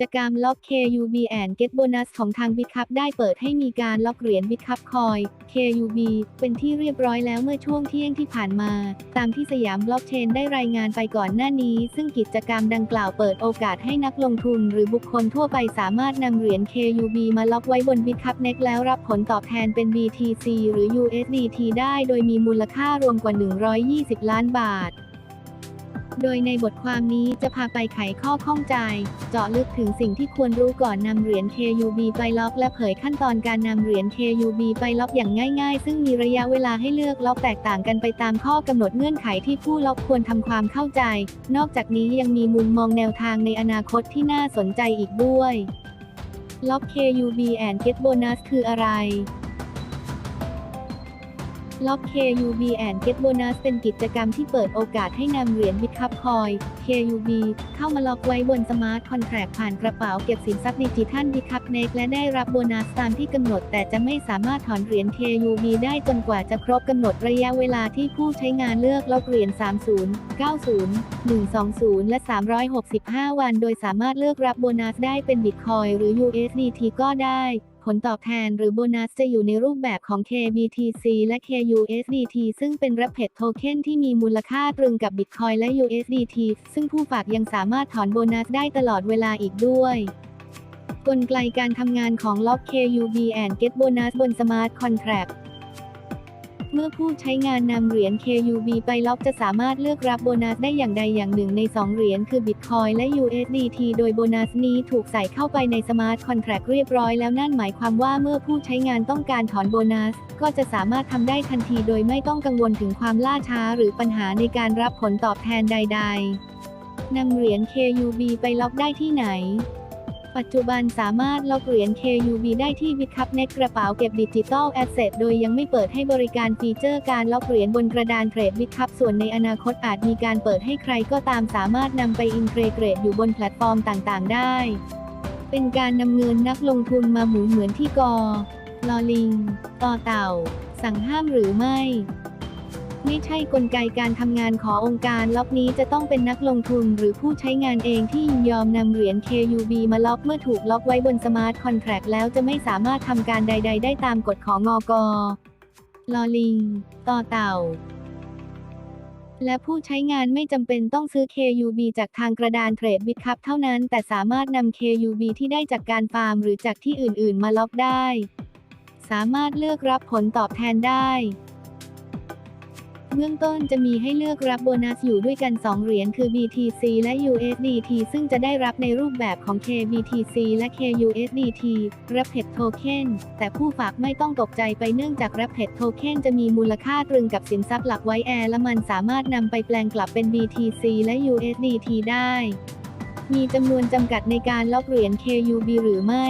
จกรรมล็อก KUB and Get Bonus ของทาง BitCup ได้เปิดให้มีการล็อกเหรียญ BitCup Coin KUB เป็นที่เรียบร้อยแล้วเมื่อช่วงเที่ยงที่ผ่านมา ตามที่สยามบล็อกเชนได้รายงานไปก่อนหน้านี้ ซึ่งกิจกรรมดังกล่าวเปิดโอกาสให้นักลงทุนหรือบุคคลทั่วไปสามารถนำเหรียญ KUB มาล็อกไว้บน BitCup Next แล้วรับผลตอบแทนเป็น BTC หรือ USDT ได้ โดยมีมูลค่ารวมกว่า 120 ล้านบาท โดยในบทความนี้จะพาไปไขข้อข้องใจ เจาะลึกถึงสิ่งที่ควรรู้ก่อนนำเหรียญ KUB ไปล็อกและเผยขั้นตอนการนำเหรียญ KUB ไปล็อกอย่างง่ายๆ ซึ่งมีระยะเวลาให้เลือกล็อกแตกต่างกันไปตามข้อกำหนดเงื่อนไขที่ผู้ล็อกควรทำความเข้าใจ นอกจากนี้ยังมีมุมมองแนวทางในอนาคตที่น่าสนใจอีกด้วยล็อก KUB and Get Bonus คืออะไร ล็อก KUB and Get Bonus เป็นกิจกรรมที่เปิดโอกาสให้นำเหรียญ Bitcup Coin KUB เข้ามาล็อกไว้บนสมาร์ทคอนแทรคผ่านกระเป๋าเก็บสินทรัพย์ดิจิทัล Bitcup n e x และได้รับโบนัสตามที่กำหนด แต่จะไม่สามารถถอนเหรียญ KUB ได้จนกว่าจะครบกำหนดระยะเวลาที่ผู้ใช้งานเลือกล็อกเหรียญ30 90 120 และ 365 วัน โดยสามารถเลือกรับโบนัสได้เป็น Bitcoin หรือ USDT ก็ได้ ผลตอบแทนหรือโบนัสจะอยู่ในรูปแบบของ KBTC และ KUSDT ซึ่งเป็นรับเพจโทเค็นที่มีมูลค่าตรึงกับ Bitcoin และ USDT ซึ่งผู้ฝากยังสามารถถอนโบนัสได้ตลอดเวลาอีกด้วยกลไกการทำงานของล็อก KUB and Get Bonus บน Smart Contract เมื่อผู้ใช้งานนำเหรียญ KUB ไปล็อกจะสามารถเลือกรับโบนัสได้อย่างใดอย่างหนึ่งใน 2 เหรียญคือ Bitcoin และ USDT โดยโบนัสนี้ถูกใส่เข้าไปใน Smart Contract เรียบร้อยแล้วนั่นหมายความว่าเมื่อผู้ใช้งานต้องการถอนโบนัส ก็จะสามารถทำได้ทันทีโดยไม่ต้องกังวลถึงความล่าช้าหรือปัญหาในการรับผลตอบแทนใด ๆนำเหรียญ KUB ไปล็อกได้ที่ไหน ปัจจุบันสามารถล็อกเหรียญ KUB ได้ที่ Bitcup Next กระเป๋าเก็บดิจิตอลแอสเซทโดยยังไม่เปิดให้บริการฟีเจอร์การล็อกเหรียญบนกระดานเทรด Bitcup ส่วนในอนาคตอาจมีการเปิดให้ใครก็ตามสามารถนำไปอินเทรเกรดอยู่บนแพลตฟอร์มต่างๆ ได้ เป็นการนำเงินนักลงทุนมาหมุนเหมือนที่กอลอลิงต่อเต่า สั่งห้ามหรือไม่ ไม่ใช่กลไกการทำงานขององค์การล็อกนี้จะต้องเป็นนักลงทุนหรือผู้ใช้งานเองที่ยินยอมนำเหรียญ KUB มาล็อกเมื่อถูกล็อกไว้บนสมาร์ทคอนแทรคแล้วจะไม่สามารถทำการใด ๆ ได้ตามกฎของงอกลอลิงต่อเต่าและผู้ใช้งานไม่จำเป็นต้องซื้อ KUB จากทางกระดานเทรดบิตคัพเท่านั้น แต่สามารถนำ KUB ที่ได้จากการฟาร์มหรือจากที่อื่น ๆ มาล็อกได้ สามารถเลือกรับผลตอบแทนได้ เบื้องต้นจะมีให้เลือกรับโบนัสอยู่ด้วยกัน 2 เหรียญคือ BTC และ USDT ซึ่งจะได้รับในรูปแบบของ KBTC และ KUSDT Rapid Token แต่ผู้ฝากไม่ต้องตกใจไปเนื่องจาก Rapid Token จะมีมูลค่าตรึงกับสินทรัพย์หลักไว้แอร์และมันสามารถนำไปแปลงกลับเป็น BTC และ USDT ได้ มีจำนวนจำกัดในการล็อกเหรียญ KUB หรือไม่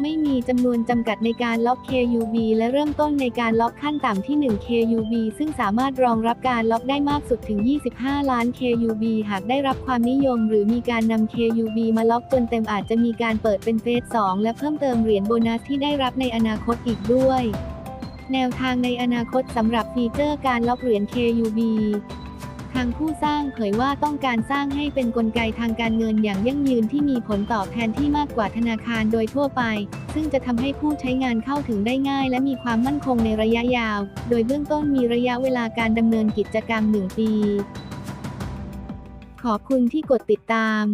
ไม่มีจำนวนจำกัดในการล็อก KUB และเริ่มต้นในการล็อกขั้นต่ำที่ 1 KUB ซึ่งสามารถรองรับการล็อกได้มากสุดถึง 25 ล้าน KUB หากได้รับความนิยม หรือมีการนำ KUB มาล็อกจนเต็มอาจจะมีการเปิดเป็นเฟส 2 และเพิ่มเติมเหรียญโบนัสที่ได้รับในอนาคตอีกด้วย แนวทางในอนาคตสำหรับฟีเจอร์การล็อกเหรียญ KUB ทางผู้สร้างเผยว่าต้องการสร้างให้เป็นนกลไกทางการเงินอย่างยั่งยืนที่มีผลตอบแทนที่มากกว่าธนาคารโดยทั่วไป ซึ่งจะทำให้ผู้ใช้งานเข้าถึงได้ง่าย และมีความมั่นคงในระยะยาว โดยเบื้องต้นมีระยะเวลาการดำเนินกิจกรรม 1 ปี ขอบคุณที่กดติดตาม